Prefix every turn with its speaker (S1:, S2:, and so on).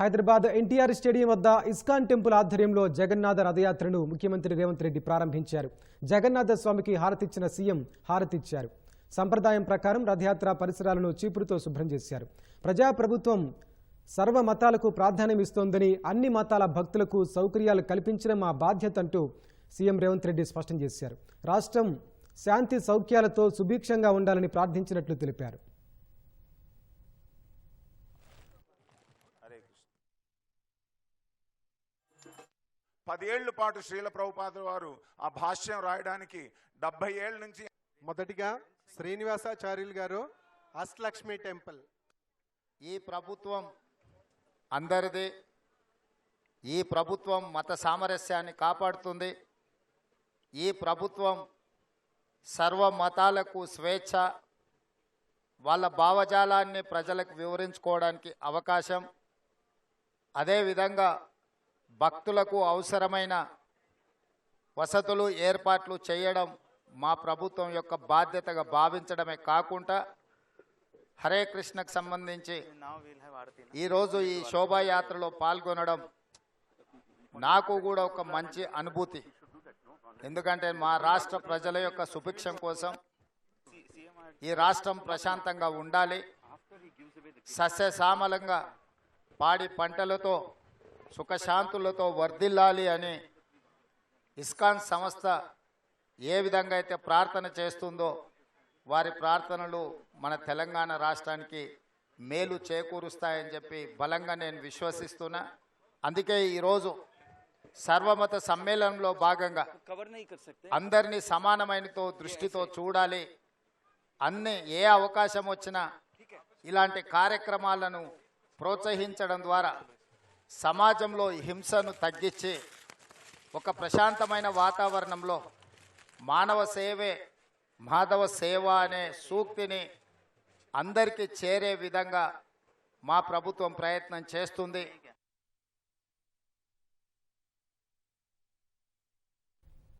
S1: Hyderabad NTR stadium వద్ద ISKCON temple ఆధ్వర్యంలో జగన్నాథ రథయాత్రను ముఖ్యమంత్రి రేవంత్ రెడ్డి ప్రారంభించారు. జగన్నాథ స్వామికి హారతిచ్చిన సీఎం హారతిచ్చారు సంప్రదాయం ప్రకారం రథయాత్ర పరిసరాలను చీపురుతో శుభ్రం చేశారు. ప్రజాప్రభుత్వం సర్వ మతాలకు ప్రాధాన్యం ఇస్తోందని అన్ని మతాల భక్తులకు సౌకర్యాలు కల్పించడం మా బాధ్యత అంటూ సీఎం రేవంత్ రెడ్డి స్పష్టం చేశారు. రాష్ట్రం శాంతి సౌఖ్యాలతో సుభిక్షంగా ఉండాలని ప్రార్థించినట్లు తెలిపారు.
S2: పదేళ్ళ పాటు శ్రీల ప్రభుపాద వారు ఆ భాష్యం రాయడానికి డెబ్బై ఏళ్ళ నుంచి
S3: మొదటిగా శ్రీనివాసాచార్యులు గారు అష్టలక్ష్మి టెంపుల్.
S4: ఈ ప్రభుత్వం అందరిది ఈ ప్రభుత్వం మత సామరస్యాన్ని కాపాడుతుంది ఈ ప్రభుత్వం సర్వ మతాలకు స్వేచ్ఛ వాళ్ళ భావజాలాన్ని ప్రజలకు వివరించుకోవడానికి అవకాశం. అదేవిధంగా భక్తులకు అవసరమైన వసతులు ఏర్పాట్లు చేయడం మా ప్రభుత్వం యొక్క బాధ్యతగా భావించడమే కాకుండా హరే కృష్ణకు సంబంధించి ఈరోజు ఈ శోభాయాత్రలో పాల్గొనడం నాకు కూడా ఒక మంచి అనుభూతి. ఎందుకంటే మా రాష్ట్ర ప్రజల యొక్క సుభిక్షం కోసం ఈ రాష్ట్రం ప్రశాంతంగా ఉండాలి. సస్యశ్యామలంగా పాడి పంటలతో సుఖశాంతులతో వర్ధిల్లాలి అని ఇస్కాన్ సంస్థ ఏ విధంగా అయితే ప్రార్థన చేస్తుందో వారి ప్రార్థనలు మన తెలంగాణ రాష్ట్రానికి మేలు చేకూరుస్తాయని చెప్పి బలంగా నేను విశ్వసిస్తున్నా. అందుకే ఈరోజు సర్వమత సమ్మేళనంలో భాగంగా అందరినీ సమానమైనతో దృష్టితో చూడాలి. అన్ని ఏ అవకాశం వచ్చినా ఇలాంటి కార్యక్రమాలను ప్రోత్సహించడం ద్వారా సమాజంలో హింసను తగ్గించి ఒక ప్రశాంతమైన వాతావరణంలో మానవ సేవే మాధవ సేవ అనే సూక్తిని అందరికీ చేరే విధంగా మా ప్రభుత్వం ప్రయత్నం చేస్తుంది.